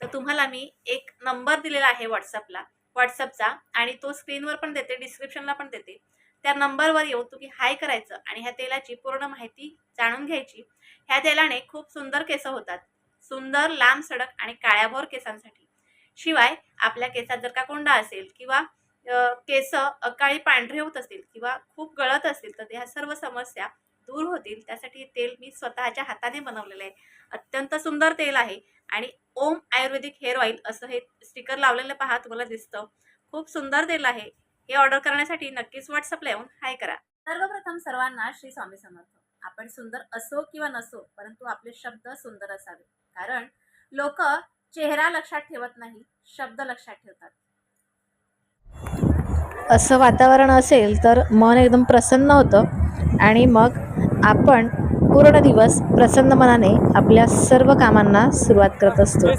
तर तुम्हाला मी एक नंबर दिलेला आहे व्हॉट्सअपला व्हॉट्सअपचा आणि तो स्क्रीनवर पण देते डिस्क्रिप्शनला पण देते. त्या नंबरवर येऊन तुम्ही हाय करायचं आणि ह्या तेलाची पूर्ण माहिती जाणून घ्यायची. ह्या तेलाने खूप सुंदर केस होतात. सुंदर लांब सडक आणि काळ्याभोर केसांसाठी. शिवाय आपल्या केसात जर का कोंडा असेल किंवा केस अकाळी पांढरे होत असतील किंवा खूप गळत असतील तर ह्या सर्व समस्या दूर होतील त्यासाठी हे तेल मी स्वतःच्या हाताने बनवलेलं आहे. अत्यंत सुंदर तेल आहे आणि ओम आयुर्वेदिक हेअर ऑइल असं हे स्टिकर लावलेलं पहा तुम्हाला दिसतं. खूप सुंदर तेल आहे. हे ऑर्डर करण्यासाठी नक्कीच व्हॉट्सअपला येऊन हाय करा. सर्वप्रथम सर्वांना श्री स्वामी समर्थ. आपण सुंदर असो किंवा नसो परंतु आपले शब्द सुंदर असावे. कारण लोक चेहरा लक्षात ठेवत नाही शब्द लक्षात ठेवतात. असं वातावरण असेल तर मन एकदम प्रसन्न होतं. आणि मग आपण पूर्ण दिवस प्रसन्न मनाने आपल्या सर्व कामांना सुरुवात करत असतो.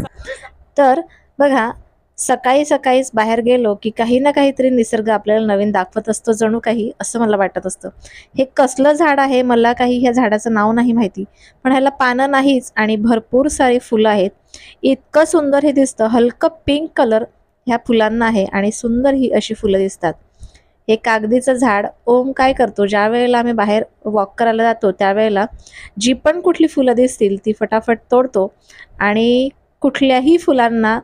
तर बघा सकाळी सकाळीच बाहेर गेलो की काही ना काहीतरी निसर्ग आपल्याला नवीन दाखवत असतो जणू काही असं मला वाटत असतं. हे कसलं झाड आहे मला काही ह्या झाडाचं नाव नाही माहिती पण ह्याला पानं नाहीच आणि भरपूर सारी फुलं आहेत. इतकं सुंदर हे दिसतं. हलकं पिंक कलर ह्या फुलांना आहे आणि सुंदर ही अशी फुलं दिसतात. हे कागदीचं झाड ओम काय करतो? ज्या वेळेला आम्ही बाहेर वॉक करायला जातो त्यावेळेला जी पण कुठली फुलं दिसतील ती फटाफट तोडतो आणि कुठल्याही फुलांना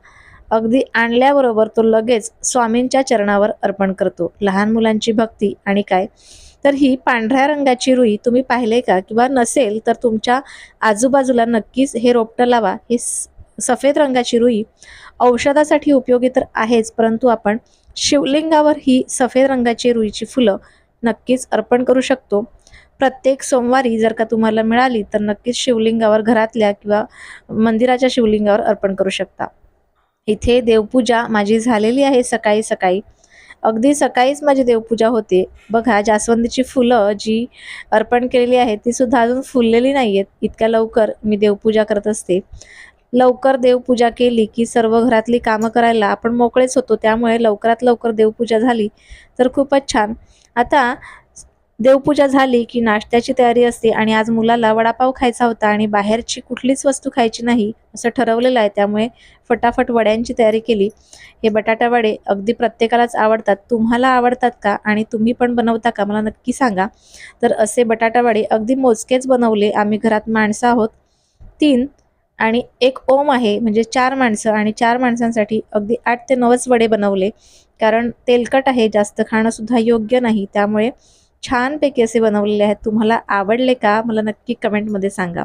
अगदी आणल्याबरोबर तो लगेच स्वामींच्या चरणावर अर्पण करतो. लहान मुलांची भक्ती आणि काय? तर ही पांढऱ्या रंगाची रुई तुम्ही पाहिले का? किंवा नसेल तर तुमच्या आजूबाजूला नक्कीच हे रोपटं लावा. हे सफेद रंगाची रुई औषधासाठी उपयोगी तर आहेच परंतु आपण शिवलिंगावर ही सफेद रंगाची रुईची फुलं नक्कीच अर्पण करू शकतो. प्रत्येक सोमवारी जर का तुम्हाला मिळाली तर नक्कीच शिवलिंगावर घरातल्या किंवा मंदिराच्या शिवलिंगावर अर्पण करू शकता. इथे देवपूजा माझी झालेली आहे सकाळी सकाळी. अगदी सकाळीच माझी देवपूजा होते. बघा जास्वंदीची फुलं जी अर्पण केलेली आहेत ती सुद्धा अजून फुललेली नाही आहेत इतक्या लवकर मी देवपूजा करत असते. लवकर देवपूजा केली की सर्व घरातली कामं करायला आपण मोकळेच होतो. त्यामुळे लवकरात लवकर देवपूजा झाली तर खूपच छान. आता देवपूजा झाली की नाश्त्याची तयारी असते आणि आज मुलाला वडापाव खायचा होता आणि बाहेरची कुठलीच वस्तू खायची नाही असं ठरवलेलं आहे. त्यामुळे फटाफट वड्यांची तयारी केली. हे बटाटा वडे अगदी प्रत्येकालाच आवडतात. तुम्हाला आवडतात का आणि तुम्ही पण बनवता का? मला नक्की सांगा. तर असे बटाटा वडे अगदी मोजकेच बनवले. आम्ही घरात माणसं आहोत. तीन आणि एक ओम आहे म्हणजे चार माणसं आणि चार माणसांसाठी अगदी आठ ते नऊच वडे बनवले. कारण तेलकट आहे जास्त खाणंसुद्धा योग्य नाही. त्यामुळे छानपैकी असे बनवलेले आहेत. तुम्हाला आवडले का? मला नक्की कमेंटमध्ये सांगा.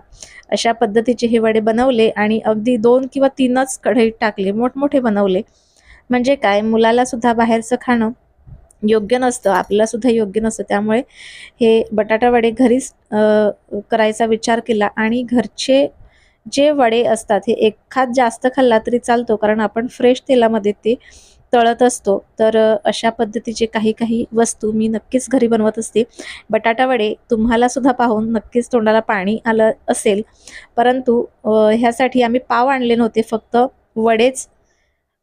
अशा पद्धतीचे हे वडे बनवले आणि अगदी दोन किंवा तीनच कढईत टाकले मोठमोठे बनवले. म्हणजे काय? मुलाला सुद्धा बाहेरचं खाणं योग्य नसतं आपल्याला सुद्धा योग्य नसतं. त्यामुळे हे बटाटा वडे घरीच करायचा विचार केला आणि घरचे जे वडे असतात हे एखाद जास्त खाल्ला तरी चालतो कारण आपण फ्रेश तेलामध्ये ते तळत असतो. तर अशा पद्धतीचे काही काही वस्तू मी नक्कीच घरी बनवत असते. बटाटा वडे तुम्हाला सुद्धा पाहून नक्कीच तोंडाला पाणी आलं असेल. परंतु ह्यासाठी आम्ही पाव आणले नव्हते फक्त वडेच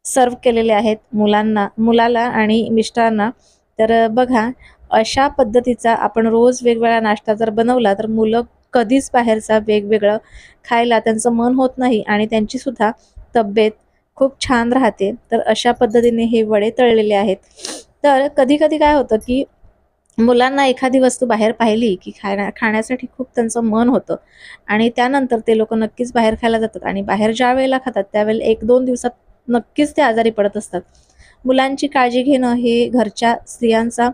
सर्व केलेले आहेत मुलांना मुलाला आणि मिस्टरांना. तर बघा अशा पद्धतीचा आपण रोज वेगवेगळा नाश्ता जर बनवला तर मुलं कधीच बाहेरचा वेगवेगळं खायला त्यांचं मन होत नाही आणि त्यांचीसुद्धा तब्येत खूप छान राहते. तर अशा पद्धतीने हे वडे तळलेले आहेत. तर कधी कधी काय होतं की मुलांना एखादी वस्तू बाहेर पाहिली की खाण्या खाण्यासाठी खूप त्यांचं मन होतं आणि त्यानंतर ते लोक नक्कीच बाहेर खायला जातात आणि बाहेर ज्या वेळेला खातात त्यावेळेला एक दोन दिवसात नक्कीच ते आजारी पडत असतात. मुलांची काळजी घेणं हे घरच्या स्त्रियांचा